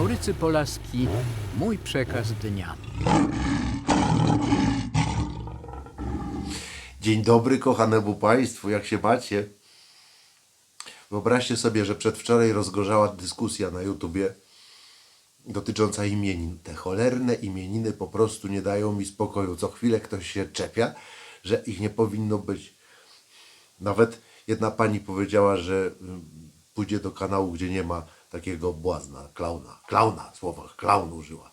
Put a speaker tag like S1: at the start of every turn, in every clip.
S1: Maurycy Polaski, mój przekaz dnia.
S2: Dzień dobry, kochanemu Państwu, jak się macie? Wyobraźcie sobie, że przedwczoraj rozgorzała dyskusja na YouTubie dotycząca imienin. Te cholerne imieniny po prostu nie dają mi spokoju. Co chwilę ktoś się czepia, że ich nie powinno być. Nawet jedna pani powiedziała, że mm, pójdzie do kanału, gdzie nie ma takiego błazna, klauna. Klauna, słowa klaun użyła.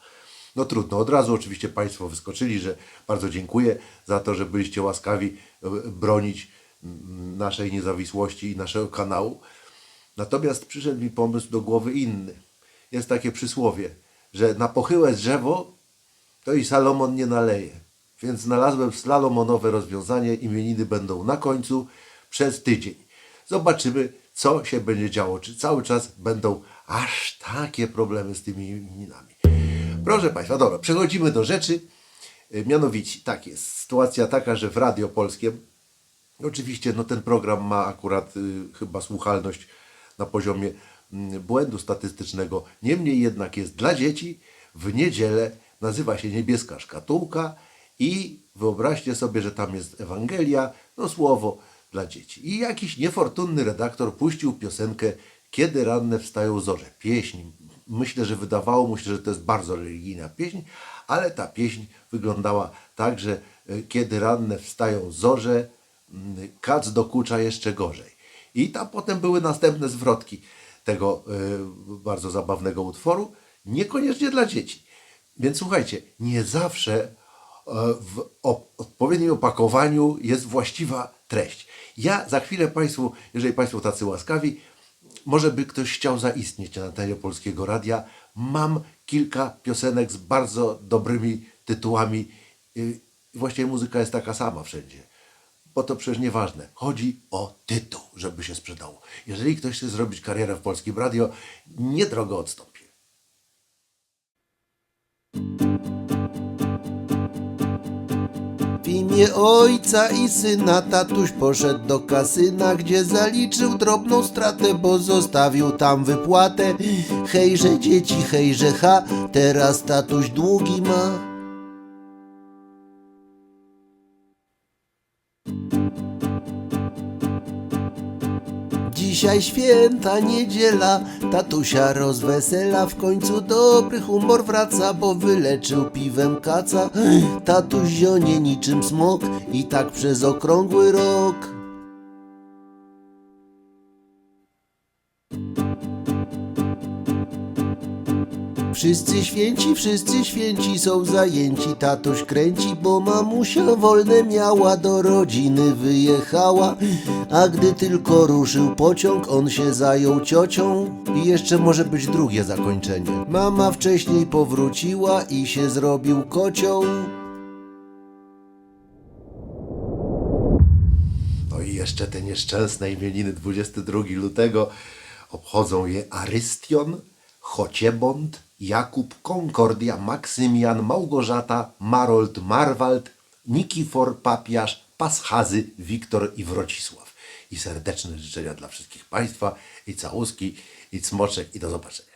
S2: No trudno, od razu oczywiście Państwo wyskoczyli, że bardzo dziękuję za to, że byliście łaskawi e, bronić mm, naszej niezawisłości i naszego kanału. Natomiast przyszedł mi pomysł do głowy inny. Jest takie przysłowie, że na pochyłe drzewo to i Salomon nie naleje. Więc znalazłem slalomonowe rozwiązanie. Imieniny będą na końcu przez tydzień. Zobaczymy, co się będzie działo. Czy cały czas będą aż takie problemy z tymi imieninami. Proszę Państwa, dobra, przechodzimy do rzeczy. Y, Mianowicie, tak jest. Sytuacja taka, że w Radio Polskiem, oczywiście no, ten program ma akurat y, chyba słuchalność na poziomie mm, błędu statystycznego. Niemniej jednak jest dla dzieci w niedzielę, nazywa się Niebieska Szkatułka i wyobraźcie sobie, że tam jest Ewangelia, no słowo dla dzieci. I jakiś niefortunny redaktor puścił piosenkę Kiedy ranne wstają zorze. Pieśń. Myślę, że wydawało mu się, że to jest bardzo religijna pieśń, ale ta pieśń wyglądała tak, że e, kiedy ranne wstają zorze, mm, kac dokucza jeszcze gorzej. I tam potem były następne zwrotki tego e, bardzo zabawnego utworu, niekoniecznie dla dzieci. Więc słuchajcie, nie zawsze e, w odpowiednim opakowaniu jest właściwa treść. Ja za chwilę Państwu, jeżeli Państwo tacy łaskawi, może by ktoś chciał zaistnieć na antenie Polskiego Radia, mam kilka piosenek z bardzo dobrymi tytułami. Yy, Właściwie muzyka jest taka sama wszędzie. Bo to przecież nieważne. Chodzi o tytuł, żeby się sprzedało. Jeżeli ktoś chce zrobić karierę w Polskim Radio, niedrogo odstąpię.
S3: W imię ojca i syna tatuś poszedł do kasyna, gdzie zaliczył drobną stratę, bo zostawił tam wypłatę. Hejże dzieci, hejże ha, teraz tatuś długi ma. Dzisiaj święta niedziela, tatusia rozwesela, w końcu dobry humor wraca, bo wyleczył piwem kaca. Tatuś zionie niczym smok i tak przez okrągły rok. Wszyscy święci, wszyscy święci są zajęci, tatuś kręci, bo mamusia wolne miała, do rodziny wyjechała. A gdy tylko ruszył pociąg, on się zajął ciocią i jeszcze może być drugie zakończenie. Mama wcześniej powróciła i się zrobił kocioł.
S2: No i jeszcze te nieszczęsne imieniny 22 lutego obchodzą je Arystion, Chociebond, Jakub, Konkordia, Maksymian, Małgorzata, Marold, Marwald, Nikifor, Papiasz, Paschazy, Wiktor i Wrocisław. I serdeczne życzenia dla wszystkich Państwa i całuski i cmoczek i do zobaczenia.